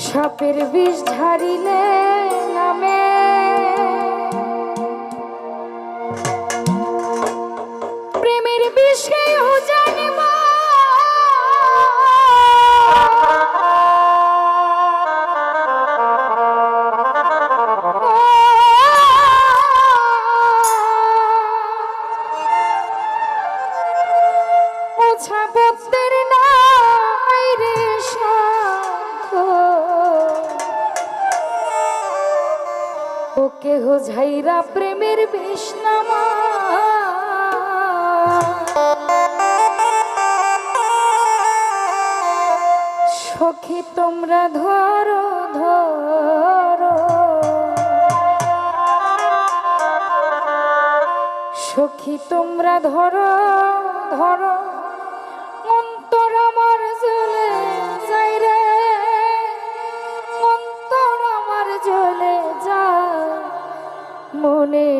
সাপের বিষ ধারিলে নামে। প্রেমের বিষে জানিব ছাপতের না রে সা কেহ ঝাইরা প্রেমের বিষ্ণামা সখী তোমরা ধরো ধরো। সখী তোমরা ধরো ধরো। মনে,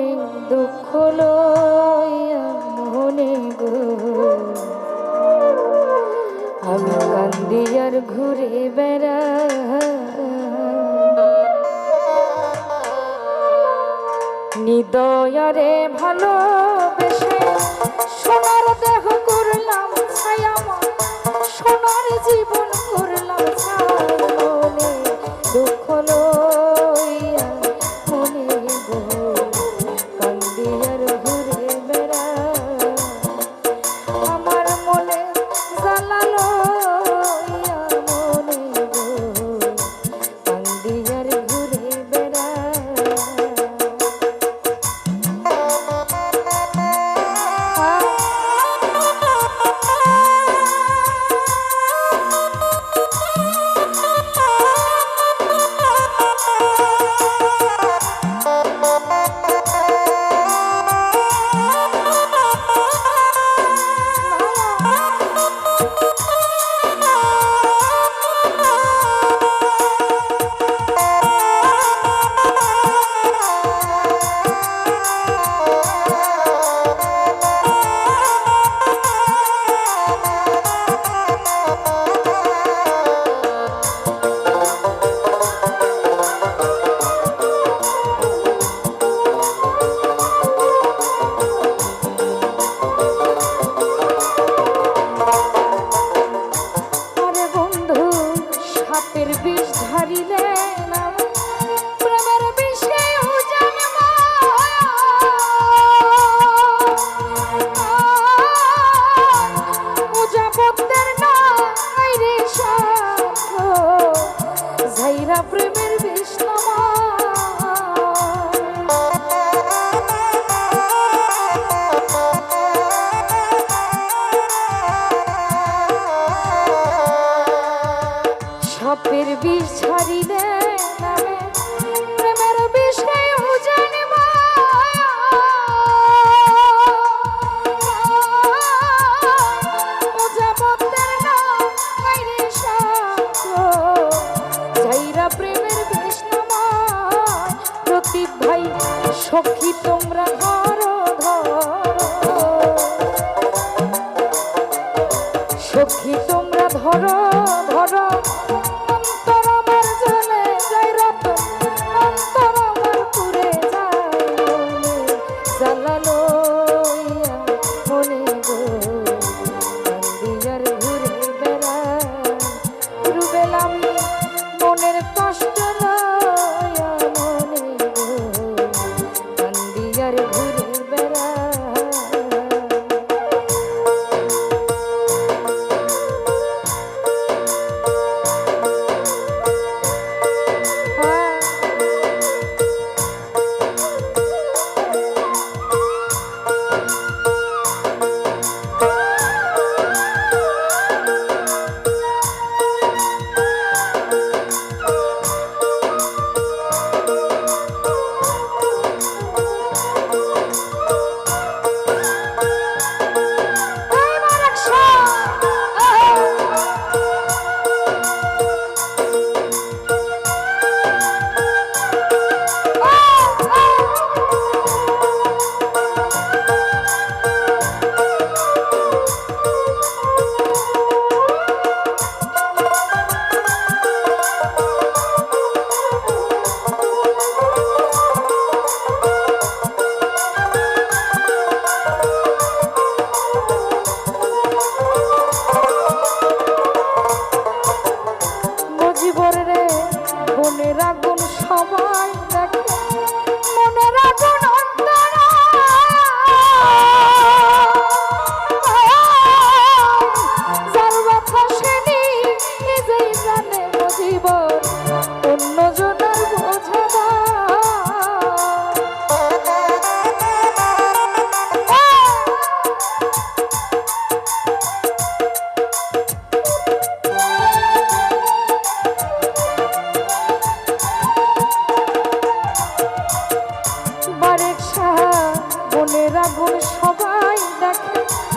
দুঃখ লইয়া মনে গো। আমি কান্দি আর ঘুরে বেড়া নিদয়ারে ভালোবেসে সোনার দেহ করলাম ছায়া সোনার জীবন এখন সবাই দেখে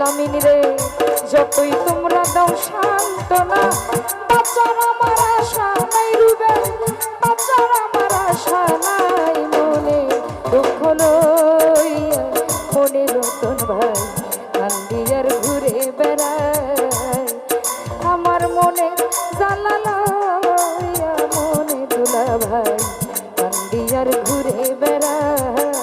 লামিনী রে, যতই তোমরা দাও শান্ত না আমার আশা নাই রুবে বাচ্চার আমার সামাই মনে দুঃখ লইয়া মনে রতন ভাই কান্দি আর ঘুরে বেড়ায় আমার মনে জ্বালা মনে দুলা ভাই কান্দি আর ঘুরে বেড়ায়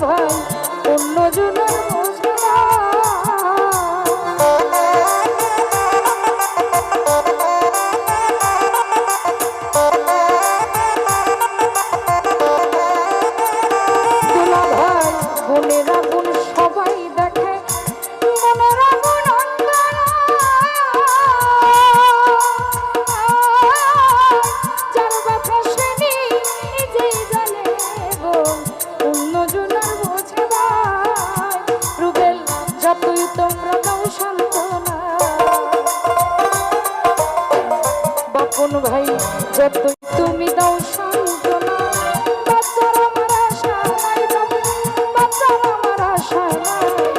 ভাই অন্যজন Hi. Hi.